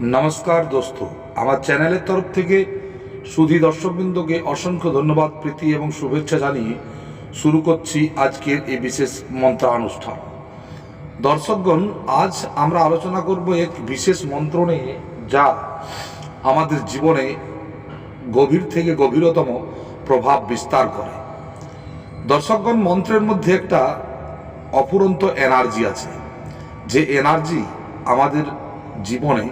নমস্কার দোস্ত। আমার চ্যানেলের তরফ থেকে সুধী দর্শকবৃন্দকে অসংখ্য ধন্যবাদ, প্রীতি এবং শুভেচ্ছা জানিয়ে শুরু করছি আজকের এই বিশেষ মন্ত্রানুষ্ঠান। দর্শকগণ, আজ আমরা আলোচনা করব এক বিশেষ মন্ত্র নিয়ে, যা আমাদের জীবনে গভীর থেকে গভীরতম প্রভাব বিস্তার করে। দর্শকগণ, মন্ত্রের মধ্যে একটা অপুরন্ত এনার্জি আছে, যে এনার্জি আমাদের জীবনে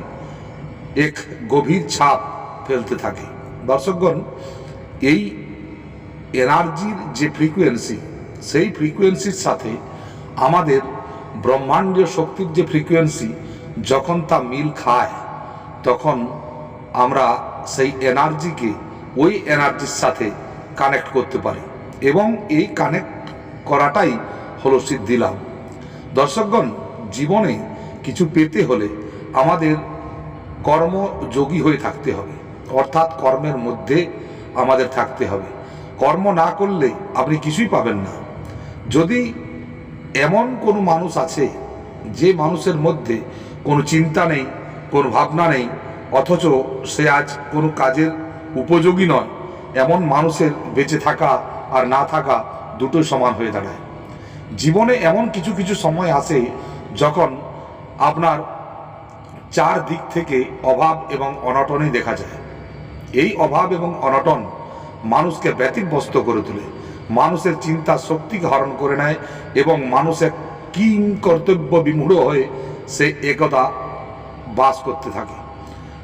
এক গভীর ছাপ ফেলতে থাকে। দর্শকগণ, এই এনার্জির যে ফ্রিকোয়েন্সি সেই ফ্রিকোয়েন্সির সাথে আমাদের ব্রহ্মাণ্ডীয় শক্তির যে ফ্রিকোয়েন্সি যখন তা মিল খায়, তখন আমরা সেই এনার্জিকে ওই এনার্জির সাথে কানেক্ট করতে পারি এবং এই কানেক্ট করাটাই হলো সিদ্ধি লাভ দর্শকগণ, জীবনে কিছু পেতে হলে আমাদের কর্মযোগী হয়ে থাকতে হবে। অর্থাৎ কর্মের মধ্যে আমাদের থাকতে হবে। কর্ম না করলে আপনি কিছুই পাবেন না। যদি এমন কোনো মানুষ আছে, যে মানুষের মধ্যে কোনো চিন্তা নেই, কোনো ভাবনা নেই, অথচ সে আজ কোনো কাজের উপযোগী নয়, এমন মানুষের বেঁচে থাকা আর না থাকা দুটোই সমান হয়ে দাঁড়ায়। জীবনে এমন কিছু কিছু সময় আসে যখন আপনার চার দিক থেকে অভাব এবং অনটনই দেখা যায়। এই অভাব এবং অনটন মানুষকে ব্যতিব্যস্ত করে তোলে। মানুষের চিন্তা শক্তিকে হরণ করে নেয় এবং মানুষ এক কিং কর্তব্য বিমূঢ় হয়ে সে একতা বাস করতে থাকে।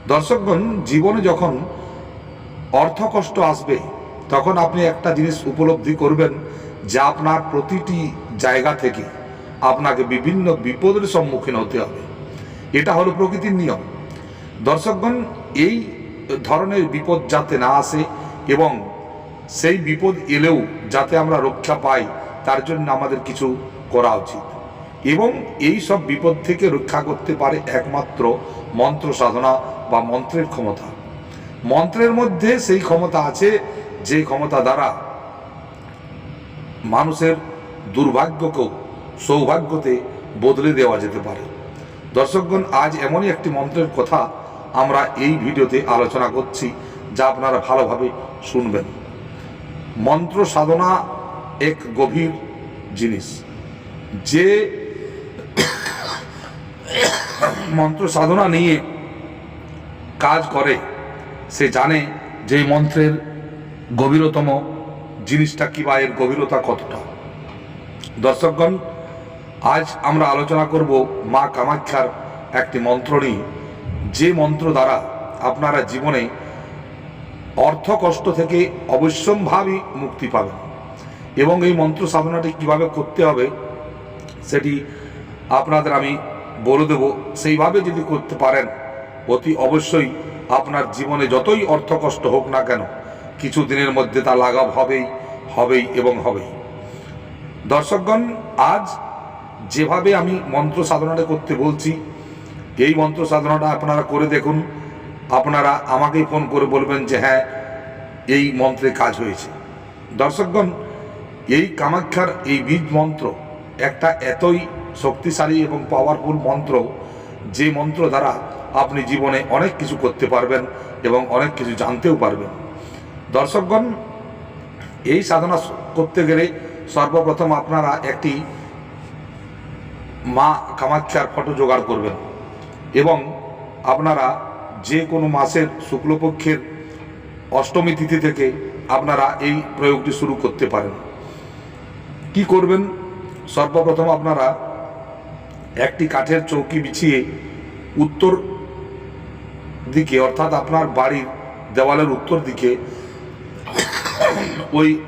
দর্শকগণ, জীবনে যখন অর্থ কষ্ট আসবে, তখন আপনি একটা জিনিস উপলব্ধি করবেন যা আপনার প্রতিটি জায়গা থেকে আপনাকে বিভিন্ন বিপদের সম্মুখীন হতে হবে। এটা হলো প্রকৃতির নিয়ম। দর্শকগণ, এই ধরনের বিপদ যাতে না আসে এবং সেই বিপদ এলেও যাতে আমরা রক্ষা পাই, তার জন্য আমাদের কিছু করা উচিত। এবং এই সব বিপদ থেকে রক্ষা করতে পারে একমাত্র মন্ত্র সাধনা বা মন্ত্রের ক্ষমতা। মন্ত্রের মধ্যে সেই ক্ষমতা আছে, যে ক্ষমতা দ্বারা মানুষের দুর্ভাগ্যকেও সৌভাগ্যতে বদলে দেওয়া যেতে পারে। দর্শকগণ, আজ এমনই একটি মন্ত্রের কথা আমরা এই ভিডিওতে আলোচনা করছি, যা আপনারা ভালোভাবে শুনবেন। মন্ত্র সাধনা এক গভীর জিনিস। যে মন্ত্র সাধনা নিয়ে কাজ করে, সে জানে যে মন্ত্রের গভীরতম জিনিসটা কি বা এর গভীরতা কতটা। দর্শকগণ আজ আমরা আলোচনা করব মা কামাখ্যার একটি মন্ত্র নিয়ে। যে মন্ত্র দ্বারা আপনারা জীবনে অর্থ কষ্ট থেকে অবশ্যম্ভাবী মুক্তি পাবেন এবং এই মন্ত্র সাধনাটি কীভাবে করতে হবে সেটি আপনাদের আমি বলে দেব। সেইভাবে যদি করতে পারেন, অতি অবশ্যই আপনার জীবনে যতই অর্থ কষ্ট হোক না কেন, কিছু দিনের মধ্যে তা লাগাব হবেই হবেই এবং হবেই। দর্শকগণ, আজ যেভাবে আমি মন্ত্র সাধনাটা করতে বলছি, এই মন্ত্র সাধনাটা আপনারা করে দেখুন। আপনারা আমাকেই ফোন করে বলবেন যে হ্যাঁ এই মন্ত্রে কাজ হয়েছে। দর্শকগণ, এই কামাখ্যার এই বীজ মন্ত্র একটা এতই শক্তিশালী এবং পাওয়ারফুল মন্ত্র, যে মন্ত্র দ্বারা আপনি জীবনে অনেক কিছু করতে পারবেন এবং অনেক কিছু জানতেও পারবেন। দর্শকগণ, এই সাধনা করতে গেলে সর্বপ্রথম আপনারা একটি মা কামাখ্যার ফটো জোগাড় করবেন। এবং আপনারা যে কোনো মাসের শুক্লপক্ষের অষ্টমী তিথি থেকে আপনারা এই প্রয়োগটি শুরু করতে পারেন। কি করবেন? সর্বপ্রথম আপনারা একটি কাঠের চৌকি বিছিয়ে উত্তর দিকে, অর্থাৎ আপনার বাড়ির দেওয়ালের উত্তর দিকে, ওই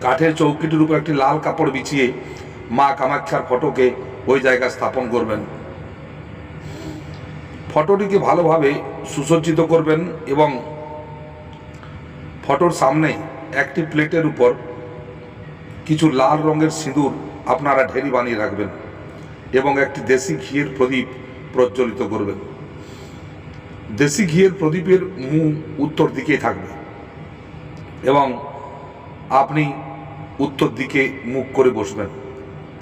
কাঠের চৌকিটির উপর একটি লাল কাপড় বিছিয়ে মা কামাখ্যার ফটোকে ওই জায়গা স্থাপন করবেন। ফটোটিকে ভালোভাবে সুসজ্জিত করবেন এবং ফটোর সামনে একটি প্লেটের উপর কিছু লাল রঙের সিঁদুর আপনারা ঢেরি বানিয়ে রাখবেন এবং একটি দেশি ঘিয়ের প্রদীপ প্রজ্বলিত করবেন। দেশি ঘিয়ের প্রদীপের মুখ উত্তর দিকেই থাকবে এবং আপনি উত্তর দিকে মুখ করে বসবেন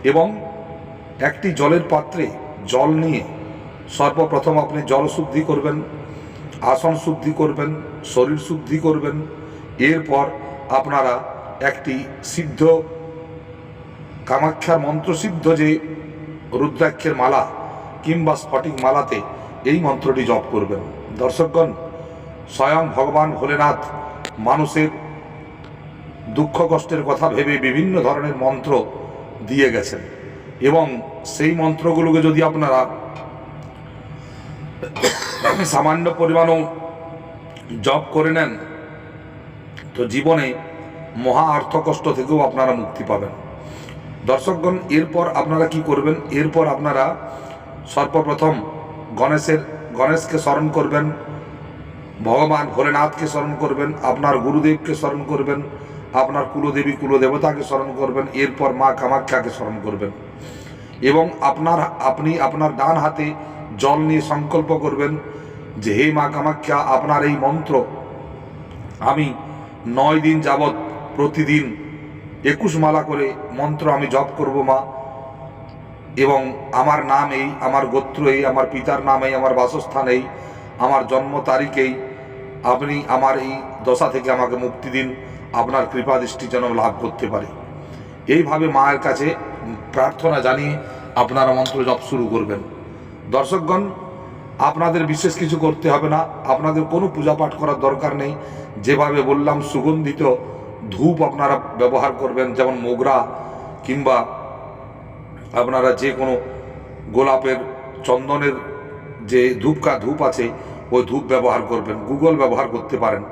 এবং একটি জলের পাত্রে জল নিয়ে সর্বপ্রথম আপনি জল শুদ্ধি করবেন, আসন শুদ্ধি করবেন, শরীর শুদ্ধি করবেন। এরপর আপনারা একটি সিদ্ধ কামাখ্যার মন্ত্রসিদ্ধ যে রুদ্রাক্ষের মালা কিংবা স্ফটিক মালাতে এই মন্ত্রটি জপ করবেন। দর্শকগণ, স্বয়ং ভগবান ভোলেনাথ মানুষের দুঃখ কষ্টের কথা ভেবে বিভিন্ন ধরনের মন্ত্র দিয়ে গেছেন। এবং সেই মন্ত্রগুলোকে যদি আপনারা সামান্য পরিমাণও জপ করে নেন, তো জীবনে মহা অর্থকষ্ট থেকেও আপনারা মুক্তি পাবেন। দর্শকগণ, এরপর আপনারা কি করবেন? এরপর আপনারা সর্বপ্রথম গণেশের, গণেশকে স্মরণ করবেন, ভগবান ভোলেনাথকে স্মরণ করবেন, আপনার গুরুদেবকে স্মরণ করবেন, আপনার কুলদেবী, কুলদেবতাকে স্মরণ করবেন, এরপর মা কামাখ্যাকে স্মরণ করবেন। এবং আপনার, আপনি আপনার ডান হাতে জল নিয়ে সংকল্প করবেন যে, হে মা কামাখ্যা, আপনার এই মন্ত্র আমি নয় দিন যাবৎ প্রতিদিন একুশ মালা করে মন্ত্র আমি জপ করব মা। এবং আমার নাম এই, আমার গোত্র এই, আমার পিতার নাম এই, আমার বাসস্থান এই, আমার জন্ম তারিখেই আপনি আমার এই দশা থেকে আমাকে মুক্তি দিন। আপনার কৃপা দৃষ্টি যেন লাভ করতে পারি। এইভাবে মায়ের কাছে প্রার্থনা জানিয়ে আপনারা মন্ত্র জপ শুরু করবেন। দর্শকগণ, আপনাদের বিশেষ কিছু করতে হবে না। আপনাদের কোনো পূজা পাঠ করার দরকার নেই। যেভাবে বললাম, সুগন্ধিত ধূপ আপনারা ব্যবহার করবেন, যেমন মোগরা কিংবা আপনারা যে কোনো গোলাপের চন্দনের যে ধূপকা ধূপ আছে, ওই ধূপ ব্যবহার করবেন। গুগল ব্যবহার করতে পারেন।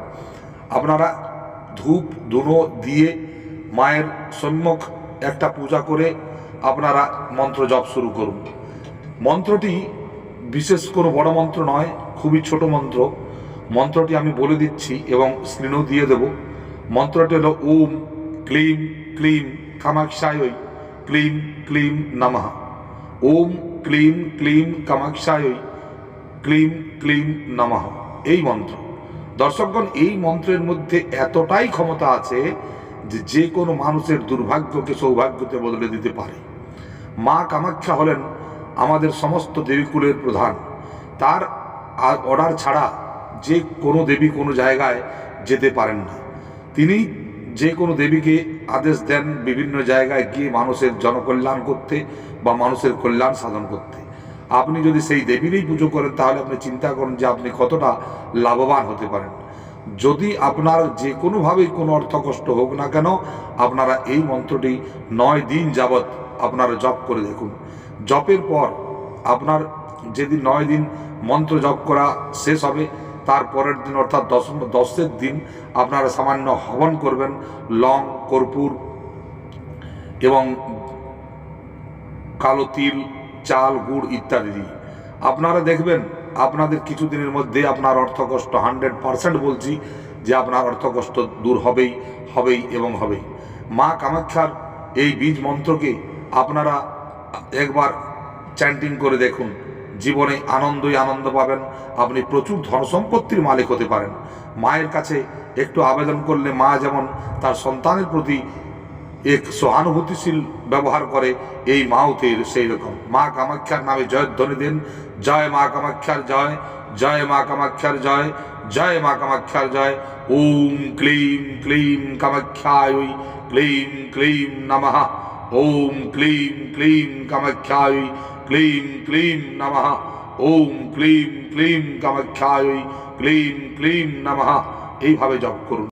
আপনারা ধূপ, ধুনো দিয়ে মায়ের সম্মুখ একটা পূজা করে আপনারা মন্ত্র জপ শুরু করুন। মন্ত্রটি বিশেষ কোনো বড় মন্ত্র নয়, খুবই ছোট মন্ত্র। মন্ত্রটি আমি বলে দিচ্ছি এবং স্ক্রিনেও দিয়ে দেব। মন্ত্রটি হলো ওম ক্লিম ক্লিম কামাক্ষায় ক্লিম ক্লিম নমঃ। ওম ক্লিম ক্লিম কামাক্ষায় ক্লিম ক্লিম নমঃ। এই মন্ত্র। দর্শকগণ, এই মন্ত্রের মধ্যে এতটাই ক্ষমতা আছে যে যে কোনো মানুষের দুর্ভাগ্যকে সৌভাগ্যতে বদলে দিতে পারে। মা কামাখ্যা হলেন আমাদের সমস্ত দেবীকুলের প্রধান। তার অর্ডার ছাড়া যে কোনো দেবী কোনো জায়গায় যেতে পারেন না। তিনি যে কোনো দেবীকে আদেশ দেন বিভিন্ন জায়গায় গিয়ে মানুষের জনকল্যাণ করতে বা মানুষের কল্যাণ সাধন করতে। আপনি যদি সেই দেবীরই পুজো করেন, তাহলে আপনি চিন্তা করেন যে আপনি কতটা লাভবান হতে পারেন। যদি আপনার যে কোনোভাবেই কোনো অর্থ কষ্ট হোক না কেন, আপনারা এই মন্ত্রটি নয় দিন যাবৎ আপনারা জপ করে দেখুন। জপের পর আপনার যেদিন নয় দিন মন্ত্র জপ করা শেষ হবে, তার পরের দিন অর্থাৎ দশ, দশের দিন আপনারা সামান্য হবন করবেন, লং, কর্পূর এবং কালো তিল, চাল, গুড় ইত্যাদি দিয়ে। আপনারা দেখবেন আপনাদের কিছুদিনের মধ্যে আপনার অর্থকষ্ট হান্ড্রেড পারসেন্ট বলছি যে আপনার অর্থকষ্ট দূর হবেই হবেই এবং হবেই। মা কামাখ্যার এই বীজ মন্ত্রকে আপনারা একবার চ্যান্টিং করে দেখুন। জীবনে আনন্দই আনন্দ পাবেন। আপনি প্রচুর ধন সম্পত্তির মালিক হতে পারেন। মায়ের কাছে একটু আবেদন করলে মা যেমন তার সন্তানের প্রতি এক সহানুভূতিশীল ব্যবহার করে, এই মাউতের সেই রকম। মা কামাখ্যার নামে জয়ধ্বনি দিন। জয় মা কামাখ্যার জয় জয় মা কামাখ্যার জয় জয় মা কামাখ্যার জয়। ওম ক্লিম ক্লিম কামাখ্যায়, ক্লিম ক্লিম নমঃ। ওম ক্লিম ক্লিম কামাখ্যায় ক্লিম ক্লিম নমঃ ওম ক্লিম ক্লিম কামাখ্যায় ক্লিম ক্লিম নমঃ এইভাবে জপ করুন।